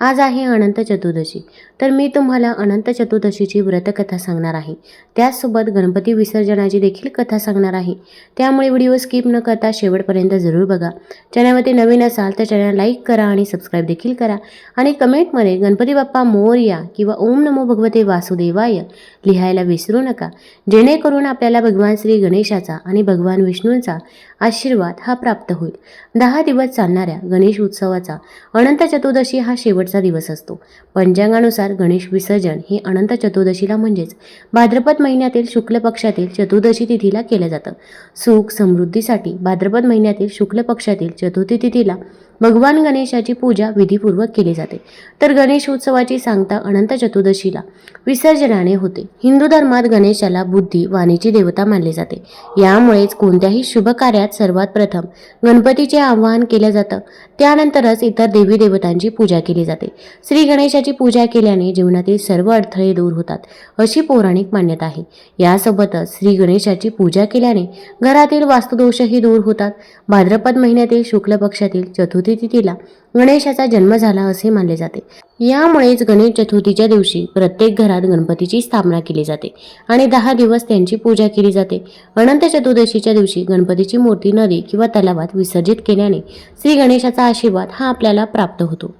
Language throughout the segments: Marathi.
आज आहे अनंत चतुर्दशी. तर मी तुम्हाला अनंत चतुर्दशीची व्रतकथा सांगणार आहे. त्याचसोबत गणपती विसर्जनाची देखील कथा सांगणार आहे. त्यामुळे व्हिडिओ स्किप न करता शेवटपर्यंत जरूर बघा. चॅनलवरती नवीन असाल तर चॅनल लाईक करा आणि सबस्क्राईब देखील करा. आणि कमेंटमध्ये गणपती बाप्पा मोर्या किंवा ओम नमो भगवते वासुदेवाय लिहायला विसरू नका. जेणेकरून आपल्याला भगवान श्री गणेशाचा आणि भगवान विष्णूंचा आशीर्वाद हा प्राप्त होईल. दहा दिवस चालणाऱ्या गणेश उत्सवाचा अनंत चतुर्दशी हा शेवटचा दिवस असतो. पंचांगानुसार गणेश विसर्जन हे अनंत चतुर्दशीला म्हणजेच भाद्रपद महिन्यातील शुक्ल पक्षातील चतुर्दशी तिथीला केलं जातं. सुख समृद्धीसाठी भाद्रपद महिन्यातील शुक्ल पक्षातील चतुर्थी तिथीला भगवान गणेशाची पूजा विधीपूर्वक केली जाते. तर गणेश उत्सवाची सांगता अनंत चतुर्दशीला विसर्जनाने होते. हिंदू धर्मात गणेशाला बुद्धी वाणीची देवता मानले जाते. यामुळेच कोणत्याही शुभ कार्यात सर्वात प्रथम गणपतीचे आवाहन केलं जातं. त्यानंतरच इतर देवी देवतांची पूजा केली जाते. श्री गणेशाची पूजा केल्याने जीवनातील सर्व अडथळे दूर होतात अशी पौराणिक मान्यता आहे. यासोबतच श्री गणेशाची पूजा केल्याने घरातील वास्तुदोषही दूर होतात. भाद्रपद महिन्यातील शुक्ल पक्षातील चतुर्थी तिथीला गणेशाचा जन्म झाला असे मानले जाते. यामुळेच गणेश चतुर्थीच्या दिवशी प्रत्येक घरात गणपतीची स्थापना केली जाते आणि दहा दिवस त्यांची पूजा केली जाते. अनंत चतुर्दशीच्या दिवशी गणपतीची मूर्ती नदी किंवा तलावात विसर्जित केल्याने श्री गणेशाचा आशीर्वाद हा आपल्याला प्राप्त होतो.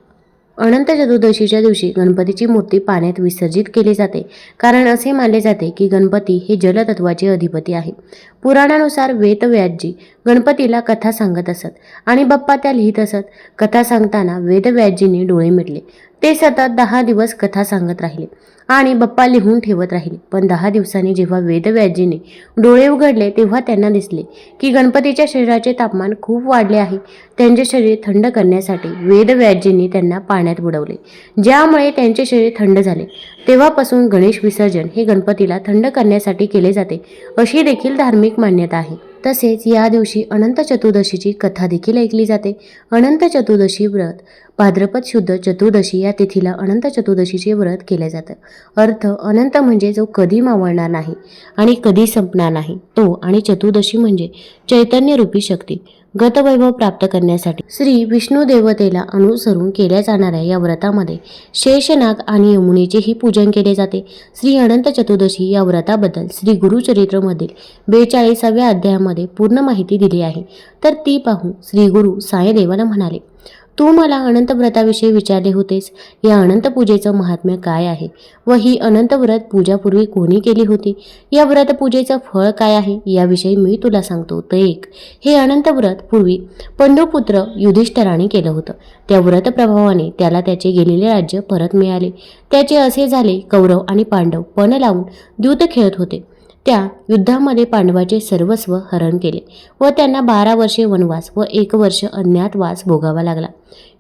अनंत चतुर्दशीच्या दिवशी गणपतीची मूर्ती पाण्यात विसर्जित केली जाते. कारण असे मानले जाते की गणपती हे जलतत्वाचे अधिपती आहे. पुराणानुसार वेदव्यासजी गणपतीला कथा सांगत असत आणि बाप्पा त्या लिहित असत. कथा सांगताना वेदव्यासजीने डोळे मिटले. ते सतत दहा दिवस कथा सांगत राहिले आणि बाप्पा लिहून ठेवत राहिले. पण दहा दिवसांनी जेव्हा वेदव्याजीने डोळे उघडले तेव्हा त्यांना दिसले की गणपतीच्या शरीराचे तापमान खूप वाढले आहे. त्यांचे शरीर थंड करण्यासाठी वेदव्याजींनी त्यांना पाण्यात बुडवले. ज्यामुळे त्यांचे शरीर थंड झाले. तेव्हापासून गणेश विसर्जन हे गणपतीला थंड करण्यासाठी केले जाते अशी देखील धार्मिक मान्यता आहे. तसेच या दिवशी अनंत चतुर्दशीची कथा देखील ऐकली जाते. अनंत चतुर्दशी व्रत भाद्रपद शुद्ध चतुर्दशी या तिथीला अनंत चतुर्दशीचे व्रत केले जातं. अर्थ अनंत म्हणजे जो कधी मावळणार नाही आणि कधी संपणार नाही. तो आणि चतुर्दशी म्हणजे चैतन्यरूपी शक्ती. गतवैभव प्राप्त करण्यासाठी श्री विष्णू देवतेला अनुसरून केल्या जाणाऱ्या या व्रतामध्ये शेषनाग आणि यमुनेचेही पूजन केले जाते. श्री अनंत चतुर्दशी या व्रताबद्दल श्री गुरुचरित्रमधील बेचाळीसाव्या अध्यायामध्ये पूर्ण माहिती दिली आहे. तर ती पाहून श्री गुरु सायदेवाला म्हणाले तू मला अनंत व्रताविषयी विचारले होतेस. या अनंत पूजेचं महात्म्य काय आहे? व ही अनंत व्रत पूजापूर्वी कोणी केली होती? या व्रत पूजेचं फळ काय आहे? याविषयी मी तुला सांगतो. तर एक. हे अनंत व्रत पूर्वी पंडुपुत्र युधिष्ठराने केलं होतं. त्या व्रत प्रभावाने त्याला त्याचे गेलेले राज्य परत मिळाले. त्याचे असे झाले कौरव आणि पांडव पण लावून द्यूत खेळत होते. त्या युद्धामध्ये पांडवाचे सर्वस्व हरण केले व त्यांना बारा वर्षे वनवास व एक वर्ष अज्ञातवास भोगावा लागला.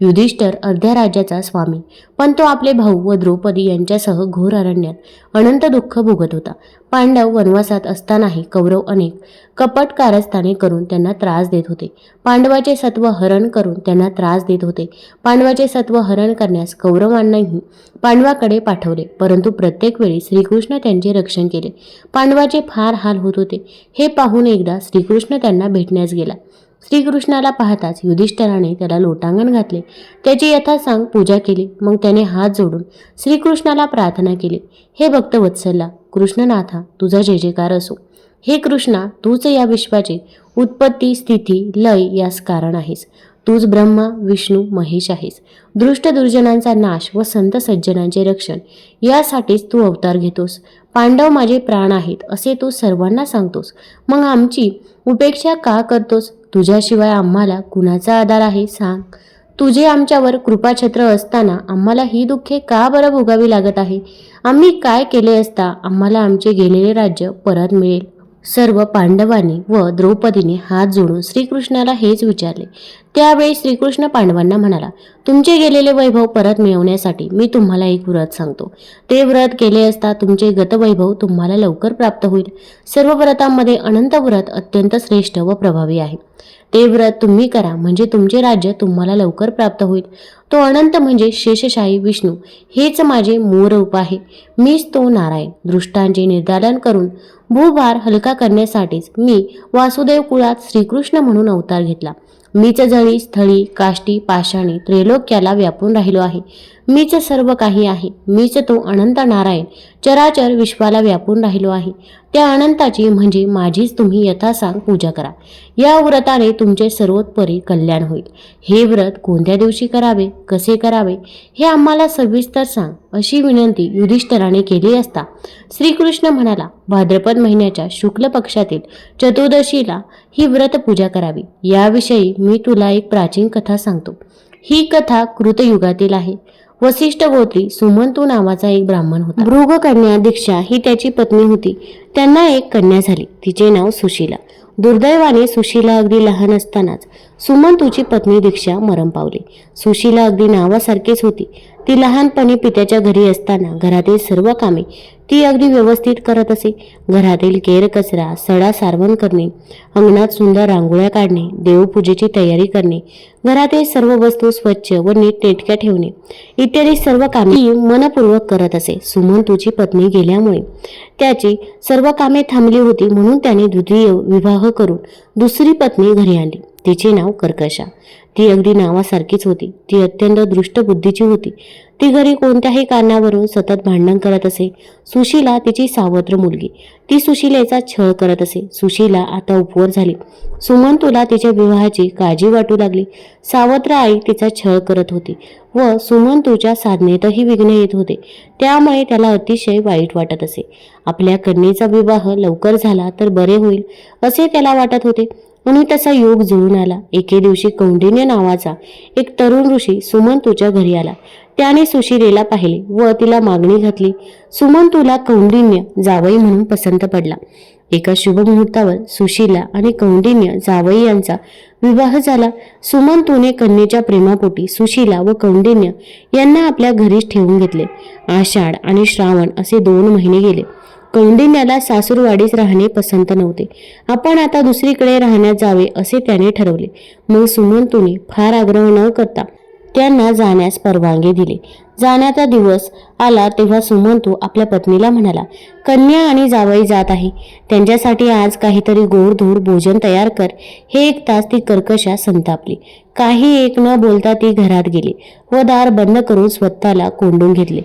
युधिष्ठर अर्ध्या राज्याचा स्वामी पण तो आपले भाऊ व द्रौपदी यांच्यासह घोर अरण्यात अनंत दुःख भोगत होता. पांडव वनवासात असतानाही कौरव अनेक कपट कारस्थाने करून त्यांना त्रास देत होते. पांडवाचे सत्व हरण करून त्यांना त्रास देत होते. पांडवाचे सत्व हरण करण्यास कौरवांनाही पांडवाकडे पाठवले परंतु प्रत्येक वेळी श्रीकृष्ण त्यांचे रक्षण केले. पांडवाचे फार हाल होत होते. हे पाहून एकदा श्रीकृष्ण त्यांना भेटण्यास गेला. श्रीकृष्णाला पाहताच युधिष्ठराने त्याला लोटांगण घातले. त्याची यथासांग पूजा केली. मग त्याने हात जोडून श्रीकृष्णाला प्रार्थना केली. हे भक्त वत्सला कृष्णनाथा तुझा जय जयकार असो. हे कृष्णा तूच या विश्वाचे उत्पत्ती स्थिती लय यास कारण आहेस. तूच ब्रह्मा विष्णू महेश आहेस. दृष्ट दुर्जनांचा नाश व संत सज्जनांचे रक्षण यासाठीच तू अवतार घेतोस. पांडव माझे प्राण आहेत असे तू सर्वांना सांगतोस. मग आमची उपेक्षा का करतोस? तुझ्याशिवाय आम्हाला कुणाचा आधार आहे? सांग. तुझे आमच्यावर कृपाछत्र असताना आम्हाला ही दुःखे का बरं भोगावी लागत आहे? आम्ही काय केले असता आम्हाला आमचे गेलेले राज्य परत मिळेल? सर्व पांडवांनी व द्रौपदीने हात जोडून श्रीकृष्णाला हेच विचारले. त्यावेळी श्रीकृष्ण पांडवांना म्हणाला तुमचे गेलेले वैभव परत मिळवण्यासाठी मी तुम्हाला एक व्रत सांगतो. ते व्रत केले असता तुमचे गतवैभव तुम्हाला लवकर प्राप्त होईल. सर्व व्रतांमध्ये अनंत व्रत अत्यंत श्रेष्ठ व प्रभावी आहे. ते व्रत तुम्ही करा म्हणजे तुमचे राज्य तुम्हाला लवकर प्राप्त होईल. तो अनंत म्हणजे शेषशाही विष्णू. हेच माझे मूळ रूप आहे. मीच तो नारायण. दृष्टांचे निर्धारण करून भूभार हलका करण्यासाठीच मी वासुदेव कुळात श्रीकृष्ण म्हणून अवतार घेतला. मीच जळी स्थळी काष्टी पाषाणी त्रैलोक्याला व्यापून राहिलो आहे. मीच सर्व काही आहे. मीच तो अनंत नारायण. चराचर विश्वाला व्यापून राहिलो आहे. त्या अनंताची म्हणजे माझीच तुम्ही यथासांग पूजा करा. या व्रताने तुमचे सर्वोत्परी कल्याण होईल. हे व्रत कोणत्या दिवशी करावे? कसे करावे? हे आम्हाला सविस्तर सांग. अशी विनंती युधिष्ठराने केली असता श्रीकृष्ण म्हणाला भाद्रपद महिन्याच्या शुक्ल पक्षातील चतुर्दशीला ही व्रत पूजा करावी. याविषयी मी तुला एक प्राचीन कथा सांगतो. ही कथा कृतयुगातील आहे. वसिष्ठ गोत्री सुमंतू नावाचा एक ब्राह्मण होता. भृग कन्या दीक्षा ही त्याची पत्नी होती. त्यांना एक कन्या झाली. तिचे नाव सुशीला. दुर्दैवाने सुशीला अगदी लहान असतानाच सुमन तुझी पत्नी दीक्षा मरण पावली. सुशीला अगदी नावासारखीच होती. ती लहानपणी पित्याच्या घरी असताना घरातील सर्व कामे ती अगदी व्यवस्थित करत असे. घरातील केर कचरा सडा सारवण करणे अंगणात सुंदर रांगोळ्या काढणे देवपूजेची तयारी करणे घरातील सर्व वस्तू स्वच्छ व नीटनेटक्या ठेवणे इत्यादी सर्व कामे ती मनपूर्वक करत असे. सुमन तुझी पत्नी गेल्यामुळे त्याची सर्व कामे थांबली होती म्हणून त्याने द्वितीय विवाह करून दुसरी पत्नी घरी आणली. तिचे नाव कर्कशा. ती अगदी नावासारखीच होती. ती अत्यंत दृष्ट बुद्धीची होती. ती घरी कोणत्याही कारणावरून सतत भांडण करत असे. सुशीला तिची सावत्र मुलगी. ती सुशीलेचा छळ करत असे. सुशीला आता उपवर झाली. सुमंतूला तिच्या विवाहाची काळजी वाटू लागली. सावत्र आई तिचा छळ करत होती व सुमंतूच्या साधनेतही विघ्न येत होते. त्यामुळे त्याला अतिशय वाईट वाटत असे. आपल्या कन्येचा विवाह लवकर झाला तर बरे होईल असे त्याला वाटत होते. म्हणून तसा योग जुळून आला. एके दिवशी कौंडिन्य नावाचा एक तरुण ऋषी सुमंतूच्या घरी आला. त्याने सुशिरेला पाहिले व तिला मागणी घातली. सुमंतूला कौंडिन्य जावई म्हणून पसंत पडला. एका शुभ मुहूर्तावर सुशीला आणि कौंडिन्य जावई यांचा विवाह झाला. सुमंतूने कन्येच्या प्रेमापोटी सुशीला व कौंडिन्य यांना आपल्या घरीच ठेवून घेतले. आषाढ आणि श्रावण असे दोन महिने गेले. कौंडिन्याला सासूरवाडीस राहणे पसंत नव्हते. आपण आता दुसरीकडे राहण्यात जावे असे त्याने ठरवले. मग सुमंतूने फार आग्रह न करता त्यांना जाण्यास परवानगी दिली. जाण्याचा दिवस आला तेव्हा सुमंतू आपल्या पत्नीला म्हणाला कन्या आणि जावई जात आहे. त्यांच्यासाठी आज काहीतरी गोडधोड भोजन तयार कर. हे एक तास ती कर्कशा संतापली. काही एक न बोलता ती घरात गेली व दार बंद करून स्वतःला कोंडून घेतले.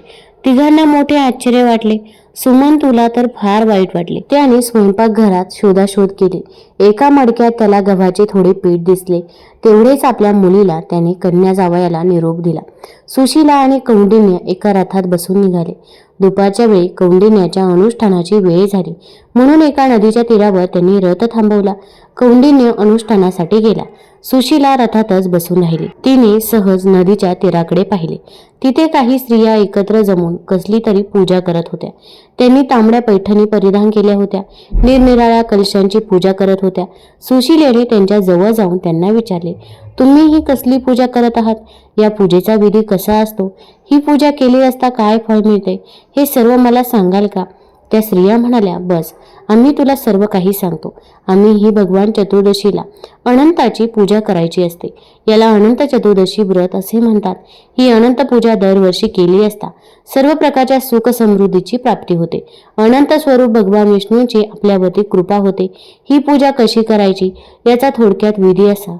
तिघांना मोठे आश्चर्य वाटले. सुमन तुला तर फार वाईट वाटले. त्याने स्वयंपाकघरात शोधाशोध केली. एका मडक्यात त्याला गव्हाचे थोडे पीठ दिसले. तेवढेच आपल्या मुलीला त्याने कन्या जावयाला निरोप दिला. सुशीला आणि कौंडिन्य एका रथात बसून निघाले. दुपारच्या वेळी कौंडिन्याच्या अनुष्ठानाची वेळ झाली. म्हणून एका नदीच्या तीरावर त्यांनी रथ थांबवला. कौंडिन्य अनुष्ठानासाठी गेला. सुशीला रथातच बसून राहिली. तिने सहज नदीच्या तीराकडे पाहिले. तिथे काही स्त्रिया एकत्र जमून कसली तरी पूजा करत होत्या. त्यांनी तांबड्या पैठणी परिधान केल्या होत्या. निरनिराळ्या कलशांची पूजा करत होत्या. सुशीलेने त्यांच्या जवळ जाऊन त्यांना विचारले तुम्ही ही कसली पूजा करत आहात? या पूजेचा विधी कसा असतो? ही पूजा केली असता काय फळ मिळते? हे सर्व मला सांगाल का? त्या स्त्रिया म्हणाल्या बस आम्ही तुला सर्व काही सांगतो. आम्ही ही भगवान चतुर्दशीला अनंताची पूजा करायची असते. याला अनंत चतुर्दशी व्रत असे म्हणतात. ही अनंत पूजा दरवर्षी केली असता सर्व प्रकारच्या सुख समृद्धीची प्राप्ती होते. अनंत स्वरूप भगवान विष्णूंची आपल्यावरती कृपा होते. ही पूजा कशी करायची याचा थोडक्यात विधी असा.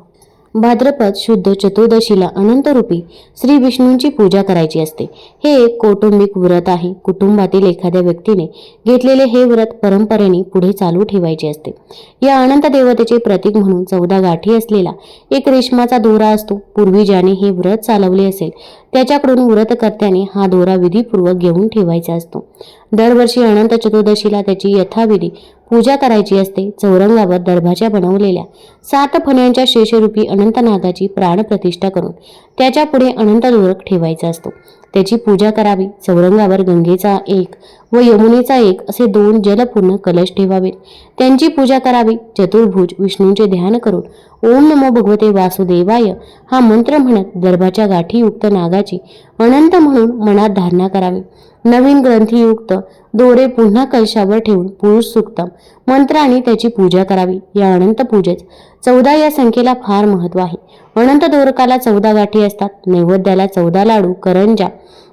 भाद्रपद शुद्ध चतुर्दशीला अनंतरूपी श्री विष्णूंची पूजा करायची असते. हे एक कौटुंबिक व्रत आहे. कुटुंबातील एखाद्या व्यक्तीने घेतलेले हे व्रत परंपरेने पुढे चालू ठेवायचे असते. या अनंत देवतेचे प्रतीक म्हणून चौदा गाठी असलेला एक रेशमाचा दोरा असतो. पूर्वी ज्याने हे व्रत चालवले असेल त्याच्याकडून व्रतकर्त्याने हा दोरा विधीपूर्वक घेऊन ठेवायचा असतो. दरवर्षी अनंत चतुर्दशीला त्याची यथाविधी पूजा करायची असते चौरंगावर दर्भाच्या बनवलेल्या सात फण्यांच्या शेषरूपी अनंत नागाची प्राणप्रतिष्ठा करून त्याच्या पुढे अनंत दोरक ठेवायचा असतो. त्याची पूजा करावी चौरंगावर गंगेचा एक व यमुनेचा एक असे दोन जलपूर्ण कलश ठेवावेत त्यांची पूजा करावी. चतुर्भुज विष्णूंचे ध्यान करून ओम नमो भगवते वासुदेवाय हा मंत्र म्हणत दर्भाच्या गाठीयुक्त नागाची अनंत म्हणून मनात धारणा करावी. नवीन ग्रंथीयुक्त दोरे पुन्हा कलशावर ठेवून पुरुष सुक्तम मंत्राने त्याची पूजा करावी. या अनंत पूजेत चौदा या संख्येला फार महत्त्व आहे. अनंत दोरकाला चौदा गाठी असतात. नैवेद्याला चौदा लाडू करंजा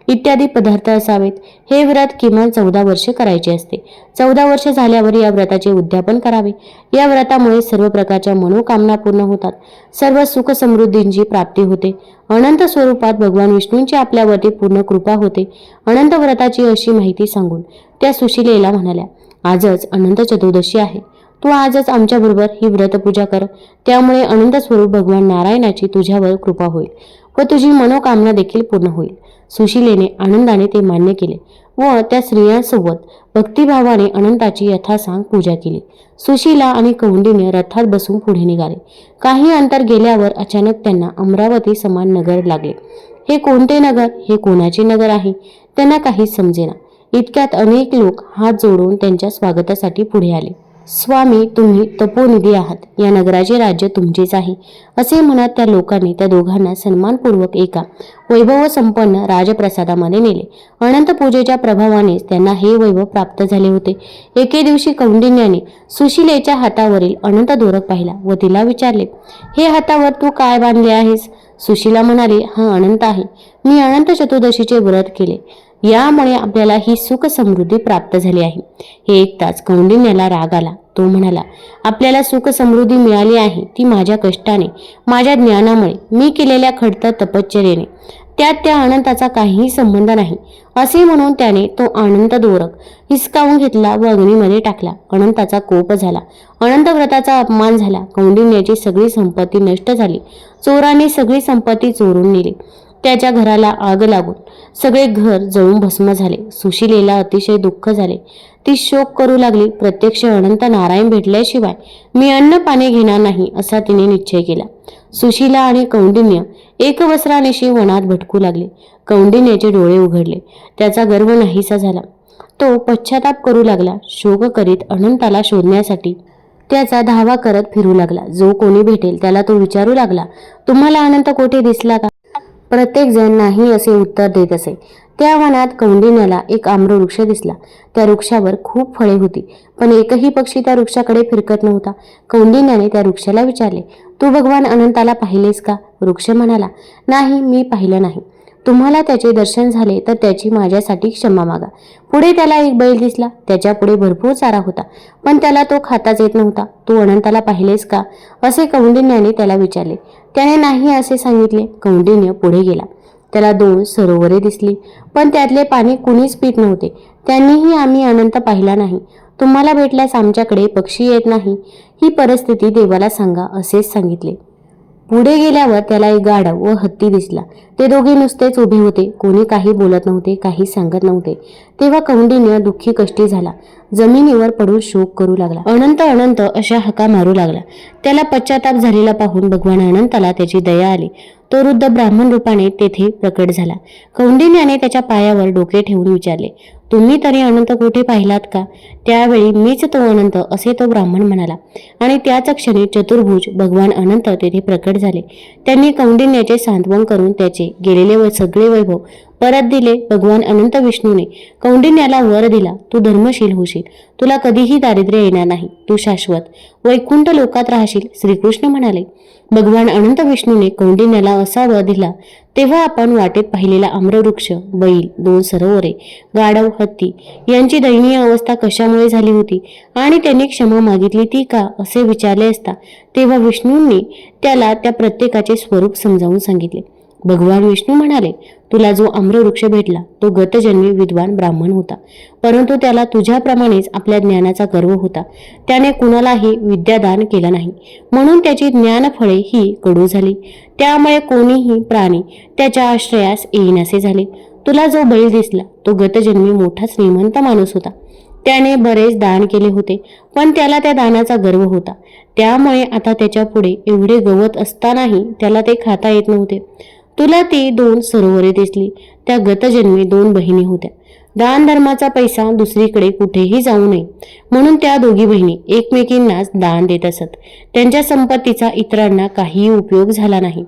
इत्यादी पदार्थ असावेत. हे व्रत किमान चौदा वर्षे करायचे असते. चौदा वर्ष झाल्यावर या व्रताचे उद्यापन करावे. या व्रतामुळे सर्व प्रकारच्या मनोकामना पूर्ण होतात. सर्व सुख समृद्धींची प्राप्ती होते. अनंत स्वरूपात भगवान विष्णूंची आपल्यावरती पूर्ण कृपा होते. अनंत व्रताची अशी माहिती सांगून त्या सुशिलेला म्हणाल्या आजच अनंत चतुर्दशी आहे. तू आजच आमच्याबरोबर ही व्रतपूजा कर. त्यामुळे अनंत स्वरूप भगवान नारायणाची तुझ्यावर कृपा होईल व तुझी मनोकामना देखील पूर्ण होईल. सुशिलेने आनंदाने ते मान्य केले व त्या स्त्रियांसोबत भक्तिभावाने अनंताची यथासांग पूजा केली. सुशीला आणि कौंडीने रथात बसून पुढे निघाले. काही अंतर गेल्यावर अचानक त्यांना अमरावती समान नगर लागले. हे कोणते नगर? हे कोणाचे नगर आहे? त्यांना काहीच समजेना. इतक्यात अनेक लोक हात जोडून त्यांच्या स्वागतासाठी पुढे आले. स्वामी तुम्ही तपोनिधी आहात. या नगराचे राज्य तुमचेच आहे. असे म्हणत त्या लोकांनी त्या दोघांना सन्मानपूर्वक एका वैभव संपन्न राजप्रसादामध्ये नेले. अनंत पूजेच्या प्रभावानेच त्यांना हे वैभव प्राप्त झाले होते. एके दिवशी कौंडिन्याने सुशिलेच्या हातावरील अनंत दोरक पाहिला व तिला विचारले हे हातावर तू काय बांधले आहेस? सुशिला म्हणाली हा अनंत आहे. मी अनंत चतुर्दशीचे व्रत केले. यामुळे आपल्याला ही सुख समृद्धी प्राप्त झाली आहे. हे ऐकताच कौंडिन्याला राग आला. तो म्हणाला आपल्याला सुख समृद्धी मिळाली आहे ती माझ्या कष्टाने माझ्या ज्ञानामुळे मी केलेल्या खडतर तपश्चर्येने. त्यात त्या अनंताचा काहीही संबंध नाही. असे म्हणून त्याने तो अनंत दोरक हिसकावून घेतला व अग्नीमध्ये टाकला. अनंताचा कोप झाला. अनंत व्रताचा अपमान झाला. कौंडिन्याची सगळी संपत्ती नष्ट झाली. चोराने सगळी संपत्ती चोरून नेली. त्याच्या घराला आग लागून सगळे घर जळून भस्म झाले. सुशिलेला अतिशय दुःख झाले. ती शोक करू लागली. प्रत्यक्ष अनंत नारायण भेटल्याशिवाय मी अन्न पाणी घेणार नाही असा तिने निश्चय केला. सुशिला आणि कौंडिन्य एकवस्त्रानेशी वनात भटकू लागले. कौंडिन्याचे डोळे उघडले. त्याचा गर्व नाहीसा झाला. तो पश्चाताप करू लागला. शोक करीत अनंताला शोधण्यासाठी त्याचा धावा करत फिरू लागला. जो कोणी भेटेल त्याला तो विचारू लागला तुम्हाला अनंत कोठे दिसला का? प्रत्येक जण नाही असे उत्तर देत असे. त्या वनात कौंडिन्याला एक आम्र वृक्ष दिसला. त्या वृक्षावर खूप फळे होती पण एकही पक्षी त्या वृक्षाकडे फिरकत नव्हता. कौंडिन्याने त्या वृक्षाला विचारले तू भगवान अनंताला पाहिलेस का? वृक्ष म्हणाला नाही मी पाहिलं नाही. तुम्हाला त्याचे दर्शन झाले तर त्याची माझ्यासाठी क्षमा मागा. पुढे त्याला एक बैल दिसला. त्याच्या पुढे भरपूर चारा होता. पण त्याला तो खाताच येत नव्हता. तू अनंताला पाहिलेस का? असे कौंडिन्याने त्याला विचारले. त्याने नाही असे सांगितले. कौंडिन्य पुढे गेला. त्याला दोन सरोवरे दिसली. पण त्यातले पाणी कुणीच पित नव्हते. त्यांनीही आम्ही अनंत पाहिला नाही. तुम्हाला भेटल्यास आमच्याकडे पक्षी येत नाही. ही परिस्थिती देवाला सांगा असेच सांगितले. पुढे गेल्यावर त्याला एक गाढव व हत्ती दिसला. ते दोघे नुसतेच उभे होते. कोणी काही बोलत नव्हते काही सांगत नव्हते. तेव्हा कौंडिन्य दुःखी कष्टी झाला. जमिनीवर पडून शोक करू लागला. अनंत अनंत अशा हका मारू लागला. त्याला पश्चाताप झालेला पाहून भगवान अनंताला त्याची दया आली. तो वृद्ध ब्राह्मण रूपाने तेथे प्रकट झाला. कौंडिन्याने त्याच्या पायावर डोके ठेवून विचारले तुम्ही तरी अनंत कुठे पाहिलात का? त्यावेळी मीच तो अनंत असे तो ब्राह्मण म्हणाला. आणि त्याच क्षणी चतुर्भुज भगवान अनंत तेथे प्रकट झाले. त्यांनी कौंडिन्याचे सांत्वन करून त्याचे गेलेले व सगळे वैभव परत दिले भगवान अनंत विष्णूने. कौंडिन्याला वर दिला तू धर्मशील होशील. तुला कधीही दारिद्र्य येणार नाही. तू शाश्वत. वैकुंठ लोकात राहशील श्रीकृष्ण म्हणाले. भगवान अनंत विष्णूने कौंडिन्याला असा वर दिला तेव्हा आपण वाटेत पाहिलेला आम्रवृक्ष बैल दोन सरोवरे गाढव हत्ती यांची दयनीय अवस्था कशामुळे झाली होती? आणि त्यांनी क्षमा मागितली ती का? असे विचारले असता तेव्हा विष्णूंनी त्याला त्या प्रत्येकाचे स्वरूप समजावून सांगितले. भगवान विष्णू म्हणाले तुला जो आम्रवृक्ष भेटला तो गतजन्मी विद्वान ब्राह्मण होता. परंतु त्याला तुझ्याप्रमाणेच आपल्या ज्ञानाचा गर्व होता. त्याने कुणालाही विद्यादान केलं नाही. म्हणून त्याची ज्ञानफळे ही कडू झाली. त्यामुळे कोणीही प्राणी त्याच्या आश्रयास येईनासे झाले. तुला जो बैल दिसला तो गतजन्मी मोठा श्रीमंत माणूस होता. त्याने बरेच दान केले होते पण त्याला त्या दानाचा गर्व होता. त्यामुळे आता त्याच्या पुढे एवढे गवत असतानाही त्याला ते खाता येत नव्हते. तुला ती दोन सरोवरे दिसली. त्या गतजन्मी दोन बहिणी होत्या. दान धर्माचा पैसा दुसरीकडे कुठेही जाऊ नये. म्हणून त्या दोघी बहिणी एकमेकींनाच दान देत असत. त्यांच्या संपत्तीचा इतरांना काहीही उपयोग झाला नाही.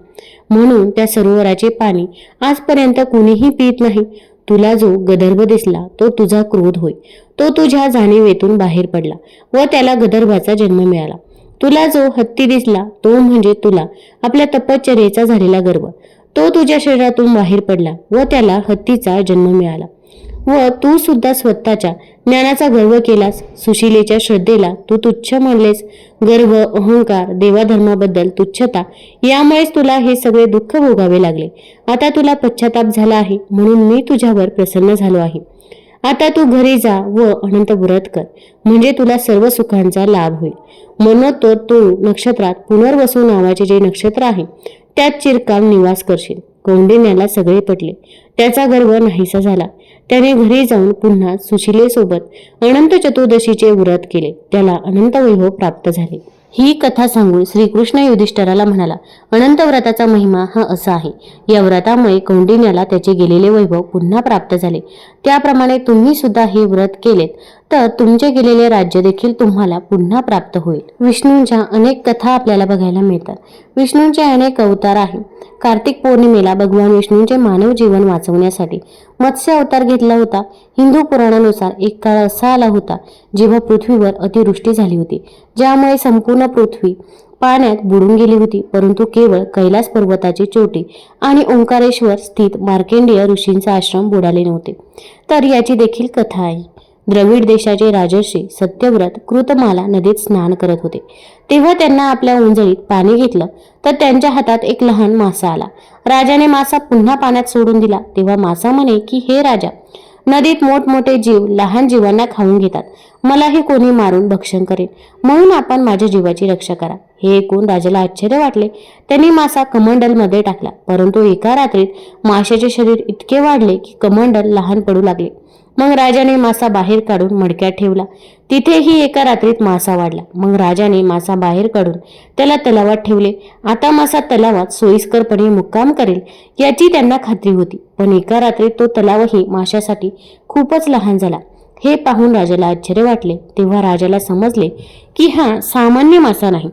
म्हणून त्या सरोवराचे पाणी आजपर्यंत कुणीही पित नाही. तुला जो गदर्भ दिसला तो तुझा क्रोध होय. तो तुझ्या जाणीवेतून बाहेर पडला व त्याला गदर्भाचा जन्म मिळाला. तुला जो हत्ती दिसला तो म्हणजे तुला. आपल्या तपश्चर्येचा झालेला गर्व. तो तुझ्या शरीरातून बाहेर पडला व त्याला हत्तीचा जन्म मिळाला. व तू सुद्धा स्वतःच्या ज्ञानाचा गर्व केलास. सुशिलेच्या श्रद्धेला तू तुच्छ मानलेस. गर्व अहंकार देवाधर्माबद्दल तुच्छता यामुळेच तुला हे सगळे दुःख भोगावे लागले. आता तुला पश्चाताप झाला आहे म्हणून मी तुझ्यावर प्रसन्न झालो आहे. आता तू घरी जा व अनंत व्रत कर. म्हणजे तुला सर्व सुखांचा लाभ होईल. म्हणून तू नक्षत्रात पुनर्वसू नावाचे जे नक्षत्र आहे त्यात चिरकाल निवास करशील. कौंडिन्याला सगळे पटले त्याचा गर्व नाहीसा झाला. त्याने घरी जाऊन पुन्हा सुशिलेसोबत अनंत चतुर्दशीचे व्रत केले. त्याला अनंत वैभव प्राप्त झाले. ही कथा सांगून श्रीकृष्ण युधिष्ठराला म्हणाला अनंत व्रताचा महिमा हा असा आहे. या व्रतामुळे कौंडिन्याला त्याचे गेलेले वैभव पुन्हा प्राप्त झाले. त्याप्रमाणे तुम्ही सुद्धा हे व्रत केलेत. तर तुमचे गेलेले राज्य देखील तुम्हाला पुन्हा प्राप्त होईल. विष्णूंच्या अनेक कथा आपल्याला बघायला मिळतात. विष्णूंचे अनेक अवतार आहे कार्तिक पौर्णिमेला भगवान विष्णूंचे मानव जीवन वाचवण्यासाठी मत्स्य अवतार घेतला होता. हिंदू पुराणानुसार एक काळ असा आला होता जेव्हा पृथ्वीवर अतिवृष्टी झाली होती ज्यामुळे संपूर्ण पृथ्वी पाण्यात बुडून गेली होती परंतु केवळ कैलास पर्वताची चोटी आणि ओंकारेश्वर स्थित मार्केंडीय ऋषींचा आश्रम बुडाले नव्हते. तर याची देखील कथा आहे. द्रविड देशाचे राजर्षी सत्यव्रत कृतमाला नदीत स्नान करत होते. तेव्हा त्यांना आपल्या उंजळीत पाणी घेतलं तर त्यांच्या हातात एक लहान मासा आला. राजाने मासा पुन्हा पाण्यात सोडून दिला. तेव्हा मासा म्हणे की हे राजा नदीत मोठमोठे जीव लहान जीवांना खाऊन घेतात. मलाही कोणी मारून भक्षण करेल? म्हणून आपण माझ्या जीवाची रक्षा करा. हे ऐकून राजाला आश्चर्य वाटले. त्यांनी मासा कमंडलमध्ये टाकला. परंतु एका रात्रीत माशाचे शरीर इतके वाढले की कमंडल लहान पडू लागले. मग राजाने मासा बाहेर काढून मडक्यात ठेवला. तिथेही एका रात्रीत मासा वाढला. मग राजाने मासा बाहेर काढून त्याला तलावात ठेवले. आता मासा तलावात सोयीस्करपणे मुक्काम करेल याची त्यांना खात्री होती. पण एका रात्रीत तो तलावही माशासाठी खूपच लहान झाला. हे पाहून राजाला आश्चर्य वाटले. तेव्हा राजाला समजले की हा सामान्य मासा नाही.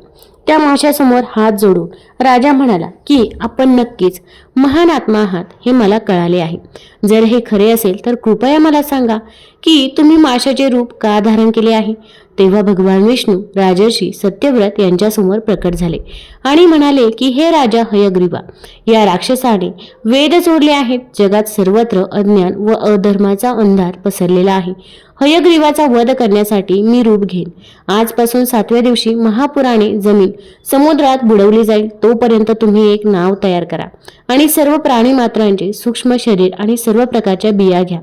त्या माशासमोर हात जोडून राजा म्हणाला की आपण नक्कीच महान आत्मा आहात हे मला कळाले आहे. जर हे खरे असेल तर कृपया मला सांगा की तुम्ही माशाचे रूप का धारण केले आहे? तेव्हा भगवान विष्णू राजर्षी सत्यव्रत यांच्यासमोर प्रकट झाले आणि म्हणाले की हे राजा हयग्रीवा या राक्षसाने वेद सोडले आहेत. जगात सर्वत्र अज्ञान व अधर्माचा अंधार पसरलेला आहे. हयग्रीवाचा वध करण्यासाठी मी रूप घेईन. आजपासून सातव्या दिवशी महापुराने जमीन समुद्रात बुडवली जाईल तोपर्यंत तुम्ही एक नाव तयार करा आणि सर्व प्राणी मात्रांचे सूक्ष्म शरीर आणि सर्व प्रकारच्या बिया घ्या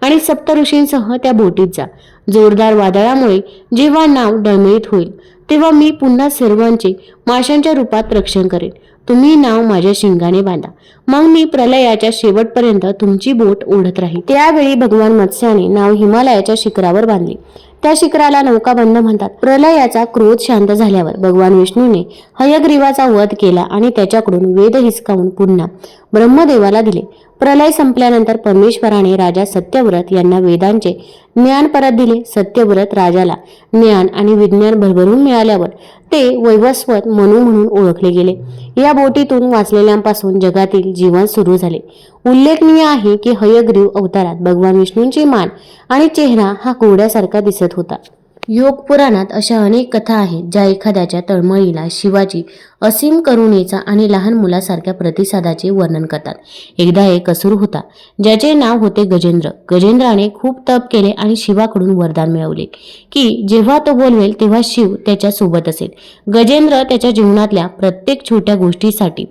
आणि सप्तऋषींसह त्या बोटीत जा. जोरदार वादळामुळे जेव्हा नाव डळमळीत होईल तेव्हा मी पुन्हा सर्वांचे माशांच्या रूपात रक्षण करेन. तुम्ही नाव माझ्या शिंगाने बांधा. मग मी प्रलयाच्या शेवटपर्यंत तुमची बोट ओढत राहील त्यावेळी भगवान मत्स्याने नाव हिमालयाच्या शिखरावर बांधले. त्या शिखराला नौकाबंद म्हणतात. प्रलयाचा क्रोध शांत झाल्यावर भगवान विष्णूने हयग्रीवाचा वध केला आणि त्याच्याकडून वेद हिसकावून पुन्हा ब्रह्मदेवाला दिले. प्रलय संपल्यानंतर परमेश्वराने राजा सत्यव्रत यांना वेदांचे ज्ञान परत दिले. सत्यव्रत राजाला ज्ञान आणि विज्ञान भरभरून मिळाल्यावर ते वैवस्वत मनू म्हणून ओळखले गेले. या बोटीतून वाचलेल्यांपासून जगातील जीवन सुरू झाले. उल्लेखनीय आहे की हयग्रीव अवतारात भगवान विष्णूंची मान आणि चेहरा हा कोवड्यासारखा दिसत होता. योग पुराणात अशा अनेक कथा आहेत ज्या एखाद्याच्या तळमळीला शिवाची असीम करुणेचा आणि लहान मुलासारख्या प्रतिसादाचे वर्णन करतात. एकदा एक असुर होता ज्याचे नाव होते गजेंद्र. गजेंद्राने खूप तप केले आणि शिवाकडून वरदान मिळवले की जेव्हा तो बोलवेल तेव्हा शिव त्याच्या सोबत असेल. गजेंद्र त्याच्या जीवनातल्या प्रत्येक छोट्या गोष्टीसाठी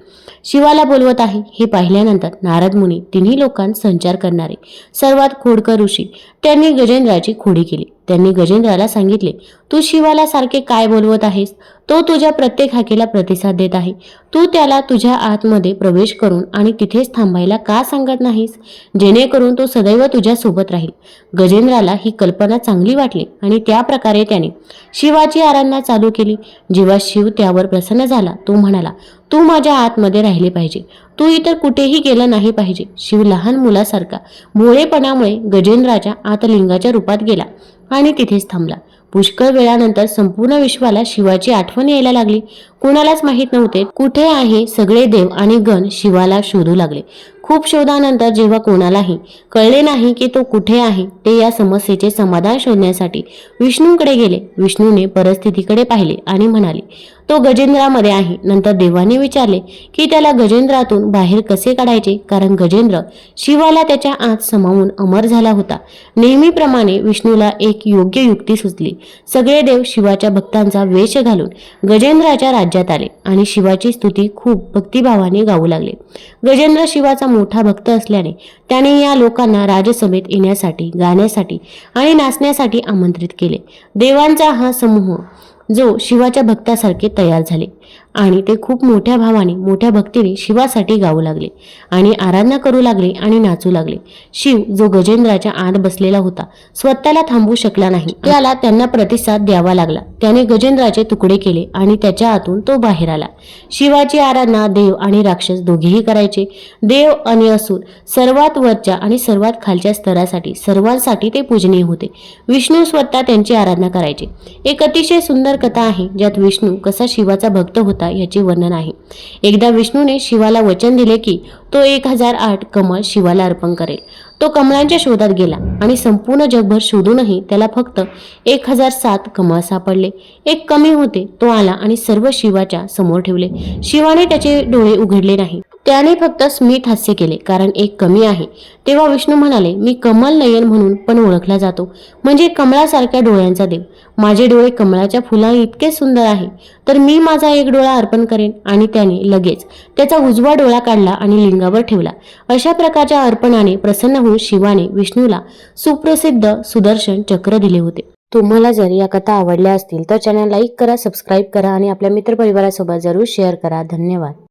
शिवाला बोलवत आहे. हे पाहिल्यानंतर नारद मुनी तिन्ही लोकांत संचार करणारे सर्वात खोडकर ऋषी त्यांनी गजेंद्राची खोडी केली. त्यांनी गजेंद्राला सांगितले तू शिवाला सारखे काय बोलवत आहेस? तो तुझ्या प्रत्येक हाकेला प्रतिसाद देत आहे. तू त्याला तुझ्या आतमध्ये प्रवेश करून आणि तिथेच थांबायला का सांगत नाहीस? जेणेकरून तो सदैव तुझ्या सोबत राहील. गजेंद्राला ही कल्पना चांगली वाटली आणि त्या प्रकारे त्याने शिवाची आराधना चालू केली. जेव्हा शिव त्यावर प्रसन्न झाला तो म्हणाला तू माझ्या आतमध्ये राहिले पाहिजे. तू इतर कुठेही गेलं नाही पाहिजे शिव लहान मुलासारखा भोळेपणामुळे गजेंद्राच्या आतलिंगाच्या रूपात गेला आणि तिथेच थांबला. पुष्कळ वेळानंतर संपूर्ण विश्वाला शिवाची आठवण यायला लागली. कोणालाच माहीत नव्हते कुठे आहे सगळे देव आणि गण शिवाला शोधू लागले. खूप शोधानंतर जेव्हा कोणालाही कळले नाही की तो कुठे आहे ते या समस्येचे समाधान शोधण्यासाठी विष्णूकडे गेले. विष्णूने परिस्थितीकडे पाहिले आणि म्हणाले तो गजेंद्रामध्ये आहे. नंतर देवाने विचारले की त्याला गजेंद्रातून बाहेर कसे काढायचे? कारण गजेंद्र शिवाला त्याच्या आत समावून अमर झाला होता. नेहमीप्रमाणे विष्णूला एक योग्य युक्ती सुचली. सगळे देव शिवाच्या भक्तांचा वेश घालून गजेंद्राच्या राज्यात आले आणि शिवाची स्तुती खूप भक्तिभावाने गाऊ लागले. गजेंद्र शिवाचा मोठा भक्त असल्याने त्याने या लोकांना राजसभेत येण्यासाठी गाण्यासाठी आणि नाचण्यासाठी आमंत्रित केले. देवांचा हा समूह जो शिवाच्या भक्तासारखे तयार झाले. आणि ते खूप मोठ्या भावाने मोठ्या भक्तीने शिवासाठी गाऊ लागले आणि आराधना करू लागले आणि नाचू लागले. शिव जो गजेंद्राच्या आत बसलेला होता स्वतःला थांबवू शकला नाही. त्याला त्यांना प्रतिसाद द्यावा लागला. त्याने गजेंद्राचे तुकडे केले आणि त्याच्या आतून तो बाहेर आला. शिवाची आराधना देव आणि राक्षस दोघेही करायचे. देव आणि असुर सर्वात वरच्या आणि सर्वात खालच्या स्तरासाठी सर्वांसाठी ते पूजनीय होते. विष्णू स्वतः त्यांची आराधना करायचे. एक अतिशय सुंदर कथा आहे ज्यात विष्णू कसा शिवाचा भक्त होता याचे वर्णन आहे. एकदा विष्णूने शिवाला वचन दिले की तो एक हजार आठ कमळ शिवाला अर्पण करेल. तो कमळांच्या शोधात गेला आणि संपूर्ण जगभर शोधूनही त्याला फक्त एक हजार सात कमळ सापडले. एक कमी होते तो आला आणि सर्व शिवाच्या समोर ठेवले. शिवाने त्याचे डोळे उघडले नाही. त्याने फक्त स्मित हास्य केले कारण एक कमी आहे. तेव्हा विष्णू म्हणाले मी कमल नयन म्हणून पण ओळखला जातो. म्हणजे कमळासारख्या डोळ्यांचा देव. माझे डोळे कमळाच्या फुला इतके सुंदर आहे. तर मी माझा एक डोळा अर्पण करेन. आणि त्याने लगेच त्याचा उजवा डोळा काढला आणि लिंगावर ठेवला. अशा प्रकारच्या अर्पणाने प्रसन्न होऊन शिवाने विष्णूला सुप्रसिद्ध सुदर्शन चक्र दिले होते. तुम्हाला जर या कथा आवडल्या असतील तर चॅनल लाईक करा सबस्क्राईब करा आणि आपल्या मित्रपरिवारासोबत जरूर शेअर करा. धन्यवाद.